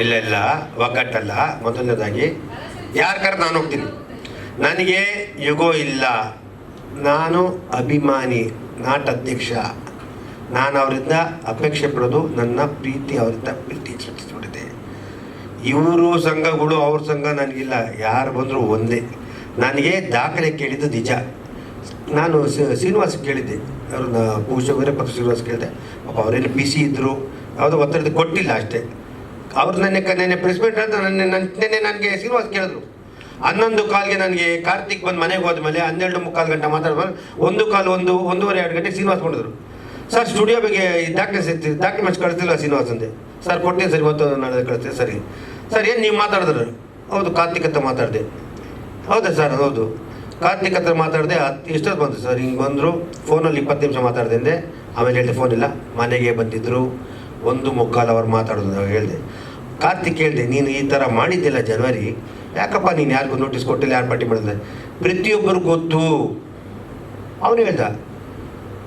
ಇಲ್ಲ ಇಲ್ಲ ಒಗ್ಗಟ್ಟಲ್ಲ. ಮೊದಲನೇದಾಗಿ, ಯಾರ ಕರೆ ನಾನು ಹೋಗ್ತೀನಿ? ನನಗೆ ಯುಗೋ ಇಲ್ಲ. ನಾನು ಅಭಿಮಾನಿ, ನಾಟ್ ಅಧ್ಯಕ್ಷ. ನಾನು ಅವರಿಂದ ಅಪೇಕ್ಷೆ ಪಡೋದು ನನ್ನ ಪ್ರೀತಿ, ಅವರಿಂದ ಪ್ರೀತಿ ಸೃಷ್ಟಿಸ್ಬಿಟ್ಟಿದೆ ಇವರು ಸಂಘಗಳು, ಅವ್ರ ಸಂಘ ನನಗಿಲ್ಲ. ಯಾರು ಬಂದರೂ ಒಂದೇ. ನನಗೆ ದಾಖಲೆ ಕೇಳಿದ್ದು ನಿಜ. ನಾನು ಶ್ರೀನಿವಾಸ್ ಕೇಳಿದ್ದೆ. ಅವ್ರನ್ನ ಪೂಜ ವೀರಪತ್ರ ಶ್ರೀನಿವಾಸ್ ಕೇಳಿದೆ. ಅವರೇನು ಬಿಸಿ ಇದ್ದರು ಯಾವುದೋ ಒತ್ತಡದ ಕೊಟ್ಟಿಲ್ಲ ಅಷ್ಟೇ. ಅವ್ರು ನನ್ನ ನೆನೆ ನೆನ್ನೆ ಪ್ರೆಸ್ ಮೀಟ್ ಅಂತ ನನ್ನ ನಿನ್ನೆ ನನಗೆ ಶ್ರೀನಿವಾಸ್ ಕೇಳಿದ್ರು. ಹನ್ನೊಂದು ಕಾಲ್ಗೆ ನನಗೆ ಕಾರ್ತಿಕ್ ಬಂದು ಮನೆಗೆ ಹೋದ್ಮೇಲೆ ಹನ್ನೆರಡು ಮುಕ್ಕಾಲು ಗಂಟೆ ಮಾತಾಡಿದ್ರು ಒಂದು ಕಾಲು ಒಂದು ಒಂದೂವರೆ ಎರಡು ಗಂಟೆ ಶ್ರೀನಿವಾಸ್ ಮಾಡಿದ್ರು ಸರ್ ಸ್ಟುಡಿಯೋ ಬಗ್ಗೆ ದಾಖಲೆ ಸಿಗ್ತಿ ಡಾಕ್ಯುಮೆಂಟ್ಸ್ ಕಳಿಸ್ತಿಲ್ಲ ಶ್ರೀನಿವಾಸ್ ಅಂದೆ. ಸರ್, ಕೊಡ್ತೀನಿ ಸರ್, ಇವತ್ತು ನಾಳೆ ಕಳಿಸ್ತೀನಿ ಸರಿ. ಸರ್, ಏನು ನೀವು ಮಾತಾಡಿದ್ರು? ಹೌದು, ಕಾರ್ತಿಕ್ ಅಂತ ಮಾತಾಡಿದೆ. ಹೌದಾ ಸರ್? ಹೌದು. ಕಾರ್ತಿಕ್ ಹತ್ರ ಮಾತಾಡಿದೆ ಹತ್ತು ಇಷ್ಟೊತ್ತು ಬಂತು ಸರ್? ಹಿಂಗೆ ಬಂದರು. ಫೋನಲ್ಲಿ ಇಪ್ಪತ್ತು ನಿಮಿಷ ಮಾತಾಡ್ದೆ ಆಮೇಲೆ ಹೇಳಿದೆ, ಫೋನ್ ಇಲ್ಲ. ಮನೆಗೆ ಬಂದಿದ್ದರು ಒಂದು ಮುಕ್ಕಾಲು ಅವ್ರು ಮಾತಾಡೋದು ನಾವು ಹೇಳಿದೆ. ಕಾರ್ತಿಕ್ ಹೇಳಿದೆ, ನೀನು ಈ ಥರ ಮಾಡಿದ್ದಿಲ್ಲ ಜನವರಿ. ಯಾಕಪ್ಪ ನೀನು ಯಾರಿಗೂ ನೋಟಿಸ್ ಕೊಟ್ಟಿಲ್ಲ, ಯಾರು ಪಟ್ಟಿ ಮಾಡಿದ್ರೆ ಪ್ರತಿಯೊಬ್ಬರು ಗೊತ್ತು. ಅವನು ಹೇಳ್ದ,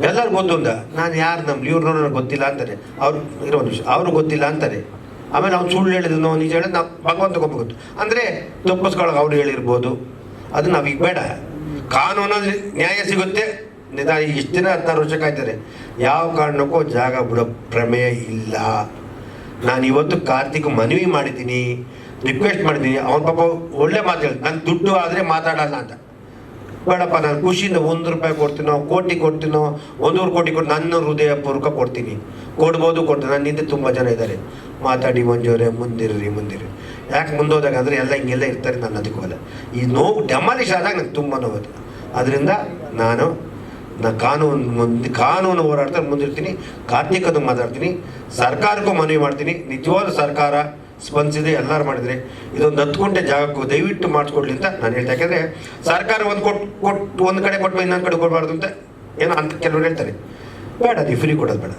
ಎಲ್ಲರೂ ಗೊತ್ತು ಅಂದ? ನಾನು ಯಾರು ನಮ್ಮ ಇವ್ರು ನೋಡೋಣ ಗೊತ್ತಿಲ್ಲ ಅಂತಾರೆ. ಅವ್ರು, ಇರೋ ಒಂದು ನಿಮಿಷ ಅವರು ಗೊತ್ತಿಲ್ಲ ಅಂತಾರೆ. ಆಮೇಲೆ ಅವ್ನು ಸುಳ್ಳು ಹೇಳಿದ್ರು ನಾವು ನಿಜ ಹೇಳಿದ್ ನಾವು ಭಗವಂತ ಗೊತ್ತು. ಅಂದರೆ ತಪ್ಪಿಸ್ಕೊಳಕ್ಕೆ ಅವ್ರು ಹೇಳಿರ್ಬೋದು. ಅದು ನಾವೀಗ ಬೇಡ. ಕಾನೂನಲ್ಲಿ ನ್ಯಾಯ ಸಿಗುತ್ತೆ. ನಿಧಾನ ಇಷ್ಟು ದಿನ ಹದಿನಾರು ವರ್ಷ ಕಾಯ್ತಾರೆ ಯಾವ ಕಾರಣಕ್ಕೂ ಜಾಗ ಬಿಡೋ ಪ್ರಮೇಯ ಇಲ್ಲ. ನಾನು ಇವತ್ತು ಕಾರ್ತಿಕ್ ಮನವಿ ಮಾಡಿದ್ದೀನಿ ರಿಕ್ವೆಸ್ಟ್ ಮಾಡಿದ್ದೀನಿ. ಅವನ ಪಾಪ ಒಳ್ಳೆ ಮಾತು ಹೇಳಿ ನನ್ನ ದುಡ್ಡು ಆದರೆ ಮಾತಾಡಲ್ಲ ಅಂತ. ಬೇಡಪ್ಪ, ನಾನು ಖುಷಿಯಿಂದ ಒಂದು ರೂಪಾಯಿ ಕೊಡ್ತೀನೋ, ಕೋಟಿ ಕೊಡ್ತೀನೋ ಒಂದೂರು ಕೋಟಿ ಕೊಟ್ಟು ನನ್ನ ಹೃದಯಪೂರ್ವಕ ಕೊಡ್ತೀನಿ. ಕೊಡ್ಬೋದು, ಕೊಡ್ತೀನಿ. ನನ್ನ ಹಿಂದೆ ತುಂಬ ಜನ ಇದ್ದಾರೆ. ಮಾತಾಡಿ ಮಂಜೋರೆ ಮುಂದಿರ್ರಿ ಮುಂದಿರ್ರಿ. ಯಾಕೆ ಮುಂದೋದಾಗ ಅಂದರೆ ಎಲ್ಲ ಹಿಂಗೆಲ್ಲ ಇರ್ತಾರೆ ನನ್ನ ಅದಕ್ಕೂ ಅಲ್ಲ ಈ ನೋವು ಡೆಮಾಲಿಷ್ ಆದಾಗ ನನಗೆ ತುಂಬ ನೋವು ಅದರಿಂದ ನಾನು ನಾ ಕಾನೂನು ಮುಂದೆ, ಕಾನೂನು ಹೋರಾಡ್ತಾರೆ ಮುಂದಿರ್ತೀನಿ, ಕಾರ್ತಿಕದ್ದು ಮಾತಾಡ್ತೀನಿ, ಸರ್ಕಾರಕ್ಕೂ ಮನವಿ ಮಾಡ್ತೀನಿ, ನಿಜವಾದ ಸರ್ಕಾರ ಸ್ಪಂದಿಸಿದೆ, ಎಲ್ಲರೂ ಮಾಡಿದರೆ. ಇದೊಂದು ಹತ್ತು ಗಂಟೆ ಜಾಗಕ್ಕೂ ದಯವಿಟ್ಟು ಮಾಡಿಸ್ಕೊಡ್ಲಿ ಅಂತ ನಾನು ಹೇಳ್ತಾ ಯಾಕೆಂದರೆ ಸರ್ಕಾರ ಒಂದು ಕೊಟ್ಟು ಕೊಟ್ಟು ಒಂದು ಕಡೆ ಕೊಟ್ಟು ಇನ್ನೊಂದು ಕಡೆ ಕೊಡಬಾರ್ದು ಅಂತ ಏನೋ ಅಂತ ಕೆಲವರು ಹೇಳ್ತಾರೆ. ಬೇಡ ಅದು ಫ್ರೀ ಕೊಡೋದು ಬೇಡ.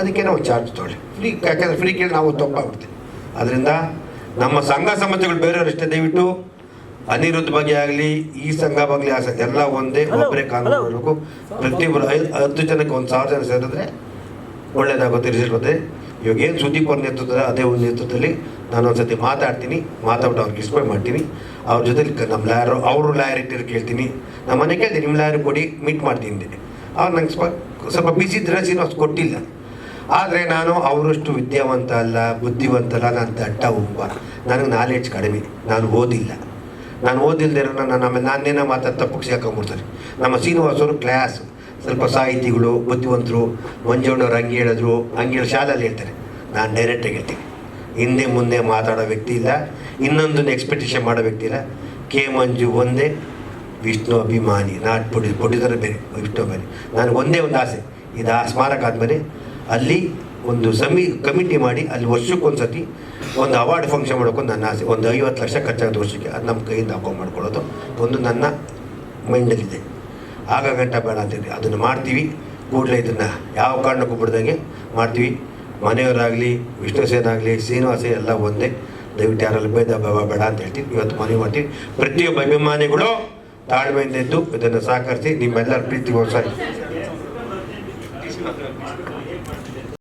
ಅದಕ್ಕೆ ನಾವು ಚಾರ್ಜ್ ತೊಗೊಳ್ಳಿ. ಫ್ರೀ ಯಾಕೆಂದರೆ ಫ್ರೀ ಕೇಳಿ ನಾವು ತಪ್ಪಾಗ್ಬಿಡ್ತೀವಿ. ಅದರಿಂದ ನಮ್ಮ ಸಂಘ ಸಂಸ್ಥೆಗಳು ಬೇರೆಯವರಷ್ಟೇ ದಯವಿಟ್ಟು ಅನಿರುದ್ಧ ಬಗ್ಗೆ ಆಗಲಿ ಈ ಸಂಘ ಬಗ್ಗೆ ಆ ಸಂಘ ಎಲ್ಲ ಒಂದೇ ಒಬ್ಬರೇ ಕಾನೂನು ಮಾಡಬೇಕು ಪ್ರತಿಯೊಬ್ಬರು ಐದು ಹತ್ತು ಜನಕ್ಕೆ ಒಂದು ಸಾವಿರ ಜನ ಸೇರಿದ್ರೆ ಒಳ್ಳೇದಾಗುತ್ತೆ ರಿಸಲ್ಟ್ ಬಂದರೆ ಇವಾಗ ಏನು ಸುದೀಪ್ ಅವ್ರ ನೇತೃತ್ವದ ಅದೇ ಒಂದು ನೇತೃತ್ವದಲ್ಲಿ ನಾನು ಒಂದ್ಸತಿ ಮಾತಾಡ್ತೀನಿ. ಮಾತಾಡ್ಬಿಟ್ಟು ಅವ್ರಿಗೆ ಇಸ್ಪೈ ಮಾಡ್ತೀನಿ. ಅವ್ರ ಜೊತೆಲಿ ನಮ್ಮ ಲಾಯರು ಅವರು ಲಾಯರ್ ಇಟ್ಟಿರೋ ಕೇಳ್ತೀನಿ. ನಮ್ಮ ಮನೆ ಕೇಳ್ತೀನಿ ನಿಮ್ಮ ಲಾಯರ್ ಕೊಡಿ ಮೀಟ್ ಮಾಡ್ತೀನಿ. ಅವ್ರು ನಂಗೆ ಸ್ವಲ್ಪ ಸ್ವಲ್ಪ ಬಿಸಿ ದ್ರಸಿನ ಅಷ್ಟು ಕೊಟ್ಟಿಲ್ಲ. ಆದರೆ ನಾನು ಅವರಷ್ಟು ವಿದ್ಯಾವಂತ ಅಲ್ಲ ಬುದ್ಧಿವಂತ ಅಲ್ಲ ನಾನು ದಟ್ಟ ಒಬ್ಬ. ನನಗೆ ನಾಲೆಡ್ಜ್ ಕಡಿಮೆ. ನಾನು ಓದಿಲ್ಲ. ನಾನು ಓದಿಲ್ದಿರೋ ನಾನು ಆಮೇಲೆ ನಾನೇನೋ ಮಾತಾಡಿ ತಪ್ಪಕ್ಕೆ ಸಿಗಾಕೊಂಡ್ಬಿಡ್ತಾರೆ ನಮ್ಮ ಶ್ರೀನಿವಾಸವರು ಕ್ಲಾಸ್ ಸ್ವಲ್ಪ ಸಾಹಿತಿಗಳು, ಬುದ್ಧಿವಂತರು, ಮಂಜಣ್ಣವ್ರು ಹಂಗೆ ಹೇಳಿದ್ರು, ಹಂಗೆ ಹೇಳಿ ಶಾಲೆಯಲ್ಲಿ ಹೇಳ್ತಾರೆ. ನಾನು ಡೈರೆಕ್ಟಾಗಿ ಹೇಳ್ತೀನಿ. ಹಿಂದೆ ಮುಂದೆ ಮಾತಾಡೋ ವ್ಯಕ್ತಿ ಇಲ್ಲ. ಇನ್ನೊಂದನ್ನು ಎಕ್ಸ್ಪೆಕ್ಟೇಷನ್ ಮಾಡೋ ವ್ಯಕ್ತಿ ಇಲ್ಲ. ಕೆ ಮಂಜು ಒಂದೇ, ವಿಷ್ಣು ಅಭಿಮಾನಿ. ನಾಟ್ ಪುಡಿ ಪುಡಿದರೆ ಬೇರೆ, ವಿಷ್ಣು ಬೇರೆ ನನಗೆ ಒಂದೇ ಒಂದು ಆಸೆ. ಇದು ಆ ಸ್ಮಾರಕ ಆದಮೇಲೆ ಅಲ್ಲಿ ಒಂದು ಸಮಿ ಕಮಿಟಿ ಮಾಡಿ ಅಲ್ಲಿ ವರ್ಷಕ್ಕೊಂದು ಸತಿ ಒಂದು ಅವಾರ್ಡ್ ಫಂಕ್ಷನ್ ಮಾಡ್ಕೊಂಡು ನನ್ನ ಆಸೆ, ಒಂದು ಐವತ್ತು ಲಕ್ಷ ಖರ್ಚಾಗುತ್ತೆ ವರ್ಷಕ್ಕೆ. ಅದು ನಮ್ಮ ಕೈಯಿಂದ ಅಕೌಂಟ್ ಮಾಡ್ಕೊಳ್ಳೋದು. ಒಂದು ನನ್ನ ಮೈಂಡಲ್ಲಿದೆ. ಆಗ ಗಂಟ ಬೇಡ ಅಂತೇಳಿ ಅದನ್ನು ಮಾಡ್ತೀವಿ. ಕೂಡಲೇ ಇದನ್ನು ಯಾವ ಕಾರಣಕ್ಕೂ ಬಿಡ್ದಂಗೆ ಮಾಡ್ತೀವಿ. ಮನೆಯವರಾಗಲಿ ವಿಷ್ಣುಸೇನ ಆಗಲಿ ಶ್ರೀನಿವಾಸ ಎಲ್ಲ ಒಂದೇ. ದಯವಿಟ್ಟು ಯಾರಲ್ಲಿ ಭೇದ ಭಾವ ಬೇಡ ಅಂತ ಹೇಳ್ತೀವಿ. ಇವತ್ತು ಮನವಿ ಮಾಡ್ತೀವಿ. ಪ್ರತಿಯೊಬ್ಬ ಅಭಿಮಾನಿಗಳು ತಾಳ್ಮೆಯಿಂದ ಇದ್ದು ಇದನ್ನು ಸಹಕರಿಸಿ ನಿಮ್ಮೆಲ್ಲರ ಪ್ರೀತಿ ಸಾರಿ